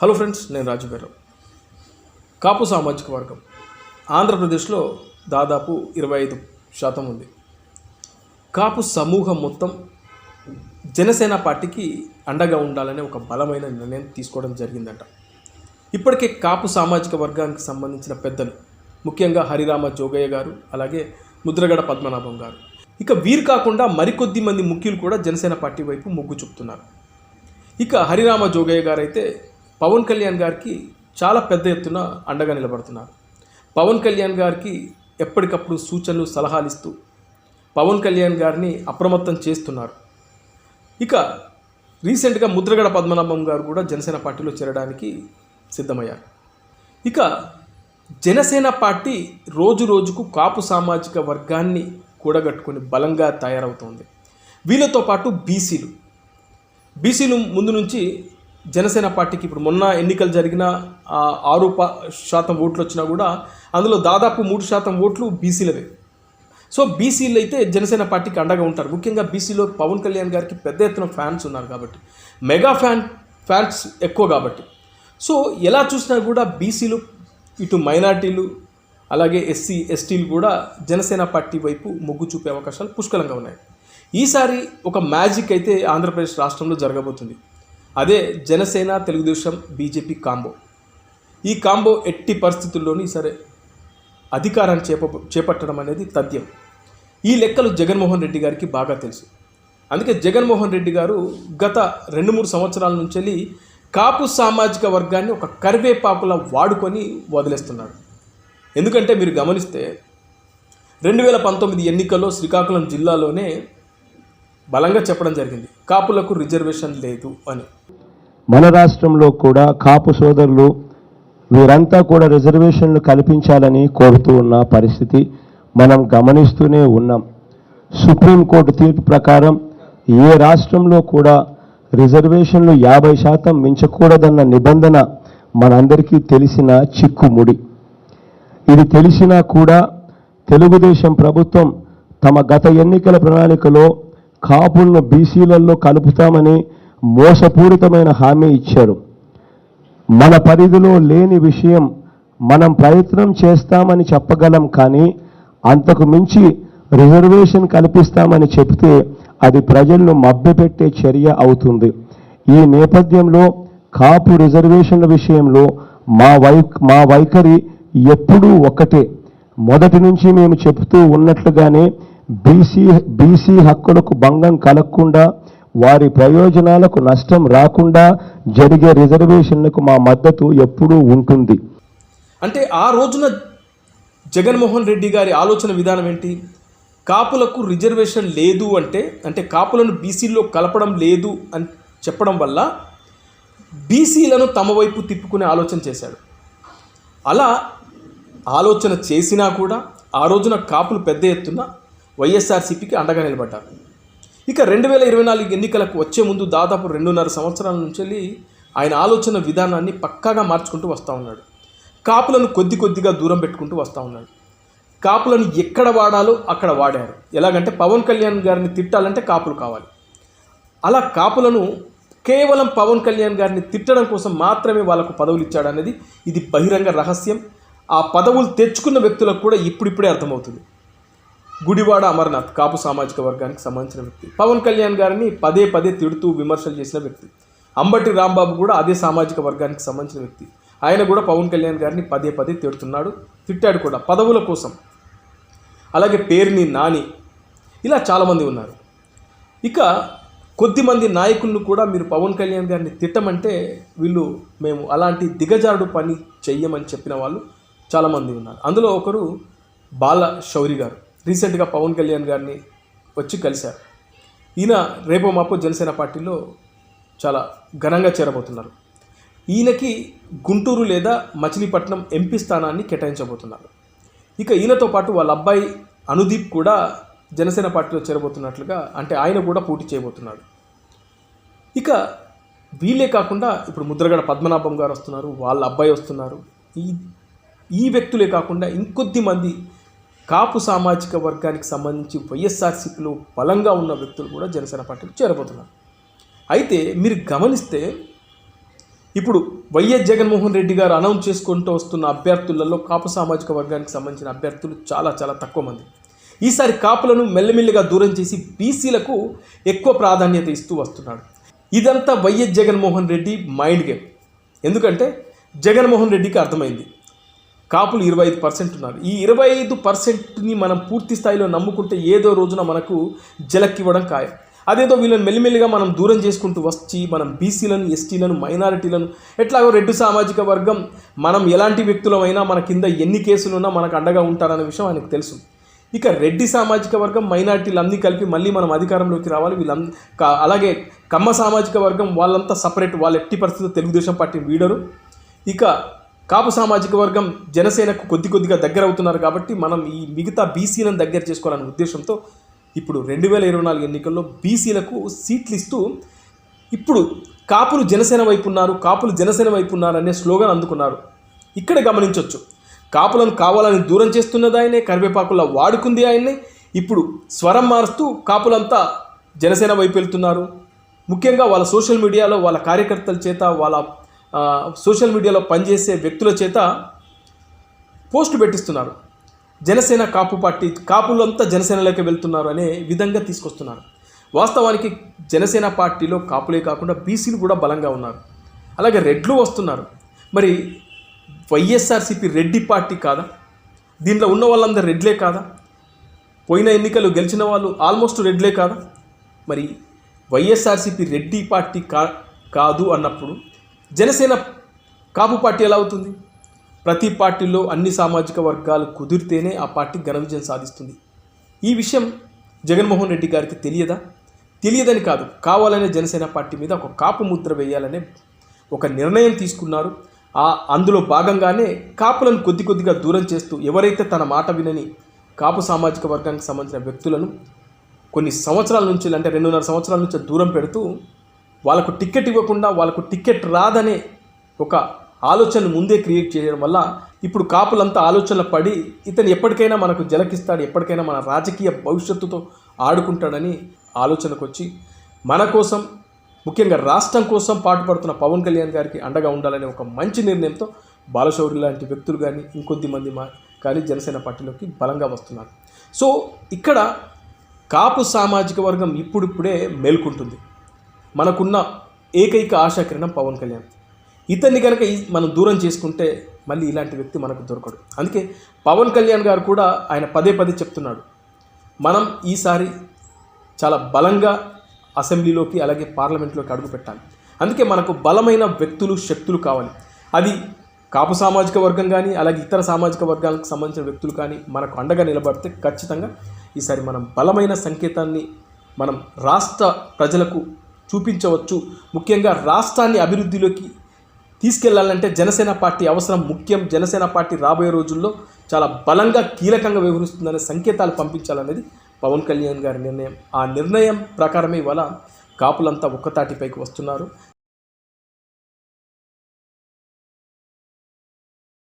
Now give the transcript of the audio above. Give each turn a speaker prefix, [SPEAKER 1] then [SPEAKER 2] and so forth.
[SPEAKER 1] Hello friends నేను రాజు గారు. కాపు సామాజిక వర్గం. ఆంధ్రప్రదేశ్లో దాదాపు ఇరవై ఐదు శాతం ఉంది. కాపు సమూహం మొత్తం జనసేన పార్టీకి అండగా ఉండాలనే ఒక బలమైన నిర్ణయం తీసుకోవడం జరిగిందట. ఇప్పటికే కాపు సామాజిక వర్గానికి సంబంధించిన పెద్దలు ముఖ్యంగా హరిరామ జోగయ్య గారు అలాగే ముద్రగడ పద్మనాభం గారు. ఇక వీరు కాకుండా మరికొద్ది మంది ముఖ్యులు కూడా జనసేన పార్టీ వైపు మొగ్గు చూపుతున్నారు. ఇక హరిరామ జోగయ్య గారు అయితే పవన్ కళ్యాణ్ గారికి చాలా పెద్ద ఎత్తున అండగా నిలబడుతున్నారు. పవన్ కళ్యాణ్ గారికి ఎప్పటికప్పుడు సూచనలు సలహాలు ఇస్తూ పవన్ కళ్యాణ్ గారిని అప్రమత్తం చేస్తున్నారు. ఇక రీసెంట్గా ముద్రగడ పద్మనాభం గారు కూడా జనసేన పార్టీలో చేరడానికి సిద్ధమయ్యారు. ఇక జనసేన పార్టీ రోజు రోజుకు కాపు సామాజిక వర్గాన్ని కూడగట్టుకుని బలంగా తయారవుతోంది. వీళ్ళతో పాటు బీసీలు. బీసీలు ముందు నుంచి జనసేన పార్టీకి ఇప్పుడు మొన్న ఎన్నికలు జరిగిన ఆరు పా శాతం ఓట్లు వచ్చినా కూడా అందులో దాదాపు మూడు శాతం ఓట్లు బీసీలవే. సో బీసీలు అయితే జనసేన పార్టీకి అండగా ఉంటారు. ముఖ్యంగా బీసీలో పవన్ కళ్యాణ్ గారికి పెద్ద ఎత్తున ఫ్యాన్స్ ఉన్నారు కాబట్టి. మెగా ఫ్యాన్ ఫ్యాన్స్ ఎక్కువ కాబట్టి. సో ఎలా చూసినా కూడా బీసీలు ఇటు మైనార్టీలు అలాగే ఎస్సీ ఎస్టీలు కూడా జనసేన పార్టీ వైపు మొగ్గు చూపే అవకాశాలు పుష్కలంగా ఉన్నాయి. ఈసారి ఒక మ్యాజిక్ అయితే ఆంధ్రప్రదేశ్ రాష్ట్రంలో జరగబోతుంది. అదే జనసేన తెలుగుదేశం బీజేపీ కాంబో. ఈ కాంబో ఎట్టి పరిస్థితుల్లోని సరే అధికారాన్ని చేప చేపట్టడం అనేది తథ్యం. ఈ లెక్కలు జగన్మోహన్ రెడ్డి గారికి బాగా తెలుసు. అందుకే జగన్మోహన్ రెడ్డి గారు గత రెండు మూడు సంవత్సరాల నుంచి వెళ్ళి కాపు సామాజిక వర్గాన్ని ఒక కరివేపాకులా వాడుకొని వదిలేస్తున్నాడు ఎందుకంటే మీరు గమనిస్తే రెండు వేల పంతొమ్మిది ఎన్నికల్లో శ్రీకాకుళం జిల్లాలోనే బలంగా చెప్పడం జరిగింది. కాపులకు రిజర్వేషన్ లేదు అని.
[SPEAKER 2] మన రాష్ట్రంలో కూడా కాపు సోదరులు వీరంతా కూడా రిజర్వేషన్లు కల్పించాలని కోరుతూ ఉన్న పరిస్థితి మనం గమనిస్తూనే ఉన్నాం. సుప్రీంకోర్టు తీర్పు ప్రకారం ఏ రాష్ట్రంలో కూడా రిజర్వేషన్లు యాభై శాతం మించకూడదన్న నిబంధన మనందరికీ తెలిసిన చిక్కుముడి. ఇది తెలిసినా కూడా తెలుగుదేశం ప్రభుత్వం తమ గత ఎన్నికల ప్రణాళికలో కాపులను బీసీలలో కలుపుతామని మోసపూరితమైన హామీ ఇచ్చారు. మన పరిధిలో లేని విషయం మనం ప్రయత్నం చేస్తామని చెప్పగలం కానీ అంతకు మించి రిజర్వేషన్ కల్పిస్తామని చెబితే అది ప్రజలను మభ్యపెట్టే చర్య అవుతుంది. ఈ నేపథ్యంలో కాపు రిజర్వేషన్ల విషయంలో మా వై మా వైఖరి ఎప్పుడూ ఒకటే మొదటి నుంచి మేము చెబుతూ ఉన్నట్లుగానే బీసీ బీసీ హక్కులకు భంగం కలగకుండా వారి ప్రయోజనాలకు నష్టం రాకుండా జరిగే రిజర్వేషన్లకు మా మద్దతు ఎప్పుడూ ఉంటుంది.
[SPEAKER 1] అంటే ఆ రోజున జగన్మోహన్ రెడ్డి గారి ఆలోచన విధానం ఏంటి? కాపులకు రిజర్వేషన్ లేదు అంటే అంటే కాపులను బీసీల్లో కలపడం లేదు అని చెప్పడం వల్ల బీసీలను తమ వైపు తిప్పుకునే ఆలోచన చేశాడు. అలా ఆలోచన చేసినా కూడా ఆ రోజున కాపులు పెద్ద ఎత్తున వైఎస్ఆర్సీపీకి అండగా నిలబడ్డారు. ఇక రెండు వేల ఇరవై నాలుగు ఎన్నికలకు వచ్చే ముందు దాదాపు రెండున్నర సంవత్సరాల నుంచి వెళ్ళి ఆయన ఆలోచన విధానాన్ని పక్కాగా మార్చుకుంటూ వస్తూ ఉన్నాడు. కాపులను కొద్ది కొద్దిగా దూరం పెట్టుకుంటూ వస్తూ ఉన్నాడు. కాపులను ఎక్కడ వాడాలో అక్కడ వాడారు. ఎలాగంటే పవన్ కళ్యాణ్ గారిని తిట్టాలంటే కాపులు కావాలి. అలా కాపులను కేవలం పవన్ కళ్యాణ్ గారిని తిట్టడం కోసం మాత్రమే వాళ్ళకు పదవులు ఇచ్చాడనేది ఇది బహిరంగ రహస్యం. ఆ పదవులు తెచ్చుకున్న వ్యక్తులకు కూడా ఇప్పుడిప్పుడే అర్థమవుతుంది. గుడివాడ అమర్నాథ్ కాపు సామాజిక వర్గానికి సంబంధించిన వ్యక్తి. పవన్ కళ్యాణ్ గారిని పదే పదే తిడుతూ విమర్శలు చేసిన వ్యక్తి. అంబటి రాంబాబు కూడా అదే సామాజిక వర్గానికి సంబంధించిన వ్యక్తి. ఆయన కూడా పవన్ కళ్యాణ్ గారిని పదే పదే తిడుతున్నాడు తిట్టాడు కూడా. పదవుల కోసం. అలాగే పేరుని నాని ఇలా చాలామంది ఉన్నారు. ఇక కొద్దిమంది నాయకులను కూడా మీరు పవన్ కళ్యాణ్ గారిని తిట్టమంటే వీళ్ళు మేము అలాంటి దిగజారుడు పని చెయ్యమని చెప్పిన వాళ్ళు చాలామంది ఉన్నారు. అందులో ఒకరు బాల శౌరి గారు. రీసెంట్గా పవన్ కళ్యాణ్ గారిని వచ్చి కలిశారు. ఈయన రేపో మాపో జనసేన పార్టీలో చాలా ఘనంగా చేరబోతున్నారు. ఈయనకి గుంటూరు లేదా మచిలీపట్నం ఎంపీ స్థానాన్ని కేటాయించబోతున్నారు. ఇక ఈయనతో పాటు వాళ్ళ అబ్బాయి అనుదీప్ కూడా జనసేన పార్టీలో చేరబోతున్నట్లుగా అంటే ఆయన కూడా పోటీ చేయబోతున్నాడు ఇక వీళ్ళే కాకుండా ఇప్పుడు ముద్రగడ పద్మనాభం గారు వస్తున్నారు వాళ్ళ అబ్బాయి వస్తున్నారు. ఈ ఈ వ్యక్తులే కాకుండా ఇంకొద్ది మంది కాపు సామాజిక వర్గానికి సంబంధించి వైఎస్ఆర్సీపీలో బలంగా ఉన్న వ్యక్తులు కూడా జనసేన పార్టీకి చేరబోతున్నారు. అయితే మీరు గమనిస్తే ఇప్పుడు వైఎస్ జగన్మోహన్ రెడ్డి గారు అనౌన్స్ చేసుకుంటూ వస్తున్న అభ్యర్థులలో కాపు సామాజిక వర్గానికి సంబంధించిన అభ్యర్థులు చాలా చాలా తక్కువ మంది. ఈసారి కాపులను మెల్లమెల్లిగా దూరం చేసి బీసీలకు ఎక్కువ ప్రాధాన్యత ఇస్తూ వస్తున్నాడు. ఇదంతా YS Jaganmohan Reddy mind game. ఎందుకంటే జగన్మోహన్ రెడ్డికి అర్థమైంది. కాపులు ఇరవై ఐదు పర్సెంట్ ఉన్నారు. ఈ ఇరవై ఐదు పర్సెంట్ని మనం పూర్తి స్థాయిలో నమ్ముకుంటే ఏదో రోజున మనకు జలక్కివ్వడం ఖాయం. అదేదో వీళ్ళని మెల్లిమెల్లిగా మనం దూరం చేసుకుంటూ వచ్చి మనం బీసీలను ఎస్టీలను మైనారిటీలను ఎట్లాగో రెడ్డు సామాజిక వర్గం మనం ఎలాంటి వ్యక్తులమైనా మన కింద ఎన్ని కేసులున్నా మనకు అండగా ఉంటారనే విషయం ఆయనకు తెలుసు. ఇక రెడ్డి సామాజిక వర్గం మైనార్టీలు అన్నీ కలిపి మళ్ళీ మనం అధికారంలోకి రావాలి. వీళ్ళం అలాగే కమ్మ సామాజిక వర్గం వాళ్ళంతా సపరేట్ వాళ్ళ ఎట్టి పరిస్థితుల్లో తెలుగుదేశం పార్టీ వీడరు ఇక కాపు సామాజిక వర్గం జనసేనకు కొద్ది కొద్దిగా దగ్గర అవుతున్నారు కాబట్టి మనం ఈ మిగతా బీసీలను దగ్గర చేసుకోవాలనే ఉద్దేశంతో ఇప్పుడు రెండు వేల ఇరవై నాలుగు ఎన్నికల్లో బీసీలకు సీట్లు ఇస్తూ ఇప్పుడు కాపులు జనసేన వైపు ఉన్నారు కాపులు జనసేన వైపు ఉన్నారు అనే స్లోగన్ అందుకున్నారు. ఇక్కడ గమనించవచ్చు కాపులను కావాలని దూరం చేస్తున్నది ఆయనే కరివేపాకులా వాడుకుంది ఆయన్నే ఇప్పుడు స్వరం మారుస్తూ కాపులంతా జనసేన వైపు వెళ్తున్నారు. ముఖ్యంగా వాళ్ళ సోషల్ మీడియాలో వాళ్ళ కార్యకర్తల చేత వాళ్ళ సోషల్ మీడియాలో పనిచేసే వ్యక్తుల చేత పోస్టు పెట్టిస్తున్నారు. జనసేన కాపు పార్టీ కాపులంతా జనసేనలోకి వెళ్తున్నారు అనే విధంగా తీసుకొస్తున్నారు. వాస్తవానికి జనసేన పార్టీలో కాపులే కాకుండా బీసీలు కూడా బలంగా ఉన్నారు. అలాగే రెడ్లు వస్తున్నారు. మరి వైఎస్ఆర్సీపీ రెడ్డి పార్టీ కాదా? దీంట్లో ఉన్న వాళ్ళందరూ రెడ్లే కాదా? పోయిన ఎన్నికలు గెలిచిన వాళ్ళు ఆల్మోస్ట్ రెడ్లే కాదా? మరి వైఎస్ఆర్సీపీ రెడ్డి పార్టీ కా కాదు అన్నప్పుడు జనసేన కాపు పార్టీ ఎలా అవుతుంది? ప్రతి పార్టీలో అన్ని సామాజిక వర్గాలు కుదిరితేనే ఆ పార్టీ ఘన విజయం సాధిస్తుంది. ఈ విషయం జగన్మోహన్ రెడ్డి గారికి తెలియదా? తెలియదని కాదు కావాలనే జనసేన పార్టీ మీద ఒక కాపు ముద్ర వేయాలనే ఒక నిర్ణయం తీసుకున్నారు. ఆ అందులో భాగంగానే కాపులను కొద్ది కొద్దిగా దూరం చేస్తూ ఎవరైతే తన మాట వినని కాపు సామాజిక వర్గానికి సంబంధించిన వ్యక్తులను కొన్ని సంవత్సరాల నుంచి అంటే రెండున్నర సంవత్సరాల నుంచి దూరం పెడుతూ వాళ్ళకు టికెట్ ఇవ్వకుండా వాళ్ళకు టికెట్ రాదనే ఒక ఆలోచన ముందే క్రియేట్ చేయడం వల్ల ఇప్పుడు కాపులంతా ఆలోచనలు పడి ఇతను ఎప్పటికైనా మనకు జలకిస్తాడు ఎప్పటికైనా మన రాజకీయ భవిష్యత్తుతో ఆడుకుంటాడని ఆలోచనకు వచ్చి మన కోసం ముఖ్యంగా రాష్ట్రం కోసం పాటుపడుతున్న పవన్ కళ్యాణ్ గారికి అండగా ఉండాలనే ఒక మంచి నిర్ణయంతో బాలశౌరి లాంటి వ్యక్తులు కానీ ఇంకొద్ది మంది మా కానీ జనసేన పార్టీలోకి బలంగా వస్తున్నారు. సో ఇక్కడ కాపు సామాజిక వర్గం ఇప్పుడిప్పుడే మేల్కొంటుంది. మనకున్న ఏకైక ఆశాకిరణం పవన్ కళ్యాణ్. ఇతన్ని కనుక ఈ- మనం దూరం చేసుకుంటే మళ్ళీ ఇలాంటి వ్యక్తి మనకు దొరకడు. అందుకే పవన్ కళ్యాణ్ గారు కూడా ఆయన పదే పదే చెప్తున్నాడు. మనం ఈసారి చాలా బలంగా అసెంబ్లీలోకి అలాగే పార్లమెంట్లోకి అడుగు పెట్టాలి. అందుకే మనకు బలమైన వ్యక్తులు శక్తులు కావాలి. అది కాపు సామాజిక వర్గం కానీ అలాగే ఇతర సామాజిక వర్గాలకు సంబంధించిన వ్యక్తులు కానీ మనకు అండగా నిలబడితే ఖచ్చితంగా ఈసారి మనం బలమైన సంకేతాన్ని మనం రాష్ట్ర ప్రజలకు చూపించవచ్చు. ముఖ్యంగా రాష్ట్రాన్ని అభివృద్ధిలోకి తీసుకెళ్ళాలంటే జనసేన పార్టీ అవసరం ముఖ్యం. జనసేన పార్టీ రాబోయే రోజుల్లో చాలా బలంగా కీలకంగా వ్యవహరిస్తుందనే సంకేతాలు పంపించాలనేది పవన్ కళ్యాణ్ గారి నిర్ణయం. ఆ నిర్ణయం ప్రకారమే ఇవాళ కాపులంతా ఒక్కతాటిపైకి వస్తున్నారు.